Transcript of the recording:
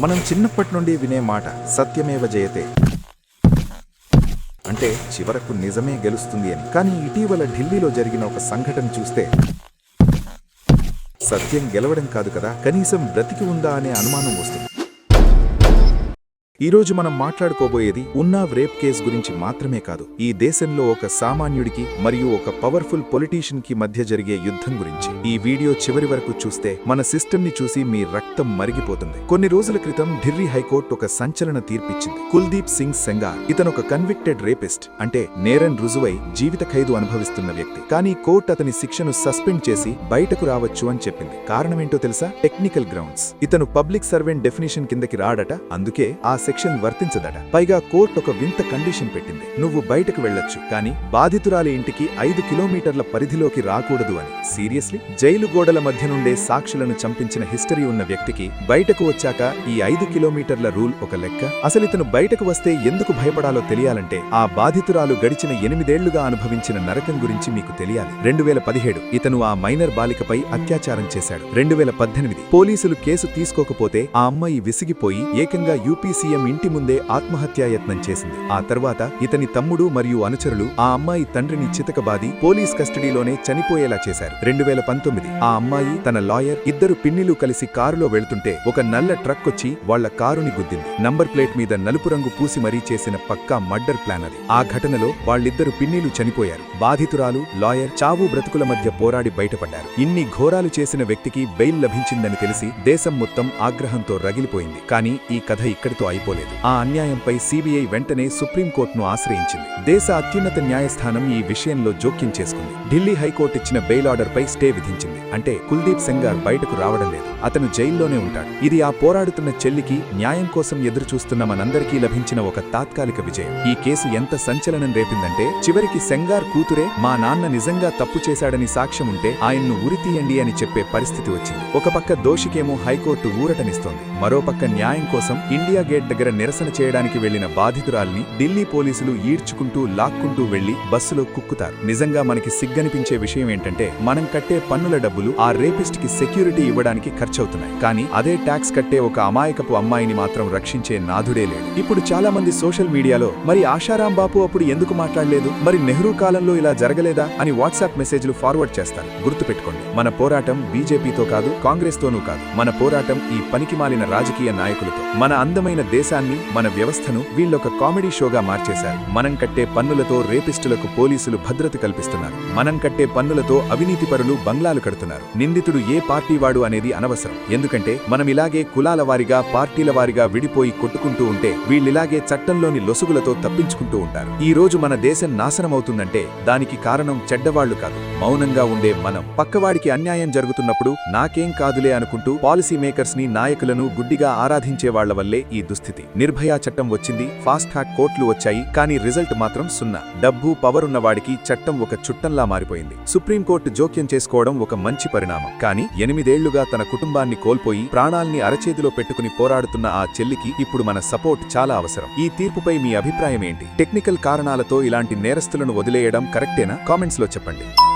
మనం చిన్నప్పటి నుండి వినే మాట సత్యమేవ జయతే. అంటే చివరకు నిజమే గెలుస్తుంది అని. కానీ ఇటీవల ఢిల్లీలో జరిగిన ఒక సంఘటన చూస్తే సత్యం గెలవడం కాదు కదా? కనీసం బ్రతికి ఉందా అనే అనుమానం వస్తుంది. ఈరోజు మనం మాట్లాడుకోబోయేది ఉన్నావ్ రేప్ కేస్ గురించి మాత్రమే కాదు ఈ దేశంలో ఒక సామాన్యుడికి మరియు ఒక పవర్ఫుల్ పొలిటీషియన్కి మధ్య జరిగే యుద్ధం గురించి. ఈ వీడియో చివరి వరకు చూస్తే మన సిస్టమ్ని చూసి మీ రక్తం మరిగిపోతుంది. కొన్ని రోజుల క్రితం ఢిల్లీ హైకోర్టు ఒక సంచలన తీర్పిచ్చింది. కుల్దీప్ సింగ్ సెంగా ఇతను ఒక కన్విక్టెడ్ రేపిస్ట్ అంటే నేరన్ రుజువై జీవిత ఖైదు అనుభవిస్తున్న వ్యక్తి. కానీ కోర్టు అతని శిక్షను సస్పెండ్ చేసి బయటకు రావచ్చు అని చెప్పింది. కారణమేంటో తెలుసా? Technical grounds. ఇతను పబ్లిక్ సర్వెంట్ డెఫినేషన్ కిందకి రాడట అందుకే ఆ సెక్షన్ వర్తించదట. పైగా కోర్టు ఒక వింత కండిషన్ పెట్టింది. నువ్వు బయటకు వెళ్ళొచ్చు కానీ బాధితురాలి ఇంటికి ఐదు కిలోమీటర్ల పరిధిలోకి రాకూడదు అని. సీరియస్లీ? జైలు గోడల మధ్య నుండే సాక్షులను చంపించిన హిస్టరీ ఉన్న వ్యక్తికి బయటకు వచ్చాక ఈ ఐదు కిలోమీటర్ల రూల్ ఒక లెక్క? అసలు ఇతను బయటకు వస్తే ఎందుకు భయపడాలో తెలియాలంటే ఆ బాధితురాలు గడిచిన ఎనిమిదేళ్ళుగా అనుభవించిన నరకం గురించి మీకు తెలియాలి. రెండు వేల పదిహేడు ఇతను ఆ మైనర్ బాలికపై అత్యాచారం చేశాడు. రెండు వేల పద్దెనిమిది పోలీసులు కేసు తీసుకోకపోతే ఆ అమ్మాయి విసిగిపోయి ఏకంగా యూపీ సీఎం ఇంటి ముందే ఆత్మహత్యాయత్నం చేసింది. ఆ తర్వాత ఇతని తమ్ముడు మరియు అనుచరులు ఆ అమ్మాయి తండ్రిని చితకబాది పోలీస్ కస్టడీలోనే చనిపోయేలా చేశారు. రెండు వేల పంతొమ్మిది ఆ అమ్మాయి తన లాయర్ ఇద్దరు పిన్నిలు కలిసి కారులో వెళ్తుంటే ఒక నల్ల ట్రక్ వచ్చి వాళ్ళ కారుని గుద్దింది. నంబర్ ప్లేట్ మీద నలుపు రంగు పూసి మరీ చేసిన పక్కా మర్డర్ ప్లాన్ అది. ఆ ఘటనలో వాళ్ళిద్దరు పిన్నిలు చనిపోయారు. బాధితురాలు లాయర్ చావు బ్రతుకుల మధ్య పోరాడి బయటపడ్డారు. ఇన్ని ఘోరాలు చేసిన వ్యక్తికి బెయిల్ లభించిందని తెలిసి దేశం మొత్తం ఆగ్రహంతో రగిలిపోయింది. కానీ ఈ కథ ఇక్కడితో అయిపోలేదు ఆ అన్యాయంపై సిబిఐ వెంటనే సుప్రీంకోర్టును ఆశ్రయించింది. దేశ అత్యున్నత న్యాయస్థానం ఈ విషయంలో జోక్యం చేసుకుంది. ఢిల్లీ హైకోర్టు ఇచ్చిన బెయిల్ ఆర్డర్ పై స్టే విధించింది. అంటే కుల్దీప్ సెంగార్ బయటకు రావడం లేదు. అతను జైల్లోనే ఉంటాడు. ఇది ఆ పోరాడుతున్న చెల్లికి న్యాయం కోసం ఎదురుచూస్తున్న మనందరికీ లభించిన ఒక తాత్కాలిక విజయం. ఈ కేసు ఎంత సంచలనం రేపిందంటే చివరికి సెంగార్ కూతురే మా నాన్న నిజంగా తప్పు చేశాడని సాక్ష్యం ఉంటే ఆయన్ను ఉరితీయండి అని చెప్పే పరిస్థితి వచ్చింది. ఒక పక్క దోషికేమో హైకోర్టు ఊరటనిస్తోంది. మరోపక్క న్యాయం కోసం ఇండియా గేట్ దగ్గర నిరసన చేయడానికి వెళ్ళిన బాధితురాల్ని ఢిల్లీ పోలీసులు ఈడ్చుకుంటూ లాక్కుంటూ వెళ్ళి బస్సులో కుక్కుతారు. నిజంగా మనకి సిగ్గనిపించే విషయం ఏంటంటే మనం కట్టే పన్నుల డబ్బులు ఆ రేపిస్ట్కి సెక్యూరిటీ ఇవ్వడానికి ఖర్చవుతున్నాయి. కానీ అదే ట్యాక్స్ కట్టే ఒక అమాయకపు అమ్మాయిని మాత్రం రక్షించే నాథుడే లేడు. ఇప్పుడు చాలా మంది సోషల్ మీడియాలో మరి ఆశారాం బాపు అప్పుడు ఎందుకు మాట్లాడలేదు? మరి నెహ్రూ కాలంలో ఇలా జరగలేదా? అని వాట్సాప్ మెసేజ్లు ఫార్వర్డ్ చేస్తారు. గుర్తుపెట్టుకోండి మన పోరాటం బీజేపీతో కాదు కాంగ్రెస్ తోనూ కాదు. మన పోరాటం ఈ పనికిమాలిన రాజకీయ నాయకులతో. మన అందమైన దేశాన్ని మన వ్యవస్థను వీళ్ళొక కామెడీ షోగా మార్చేశారు. మనం కట్టే పన్నులతో రేపిస్టులకు పోలీసులు భద్రత కల్పిస్తున్నారు. మనం కట్టే పన్నులతో అవినీతిపరులు బంగ్లాలు కడుతున్నారు. నిందితుడు ఏ పార్టీ వాడు అనేది అనవసరం. ఎందుకంటే మనం ఇలాగే కులాల వారిగా పార్టీల వారిగా విడిపోయి కొట్టుకుంటూ ఉంటే వీళ్ళిలాగే చట్టంలోని లొసుగులతో తప్పించుకుంటూ ఉంటారు. ఈ రోజు మన దేశం నాశనమవుతుందంటే దానికి కారణం చెడ్డవాళ్ళు కాదు. మౌనంగా ఉండే మనం పక్కవాడికి అన్యాయం జరుగుతున్నప్పుడు నాకేం కాదులే అనుకుంటూ పాలసీ మేకర్స్ని నాయకులను గుడ్డిగా ఆరాధించే వాళ్ళ వల్లే ఈ దుస్థితి నిర్భయ చట్టం వచ్చింది ఫాస్ట్ ట్రాక్ కోర్టులు వచ్చాయి కానీ రిజల్ట్ మాత్రం సున్నా. డబ్బు పవర్ ఉన్నవాడికి చట్టం ఒక చుట్టంలా మారిపోయింది. సుప్రీంకోర్టు జోక్యం చేసుకోవడం ఒక మంచి పరిణామం. కానీ ఎనిమిదేళ్ళుగా తన కుటుంబాన్ని కోల్పోయి ప్రాణాల్ని అరచేతిలో పెట్టుకుని పోరాడుతున్న ఆ చెల్లికి ఇప్పుడు మన సపోర్ట్ చాలా అవసరం. ఈ తీర్పుపై మీ అభిప్రాయం ఏంటి? టెక్నికల్ కారణాలతో ఇలాంటి నేరస్తులను వదిలేయడం కరెక్టేనా? కామెంట్స్లో చెప్పండి.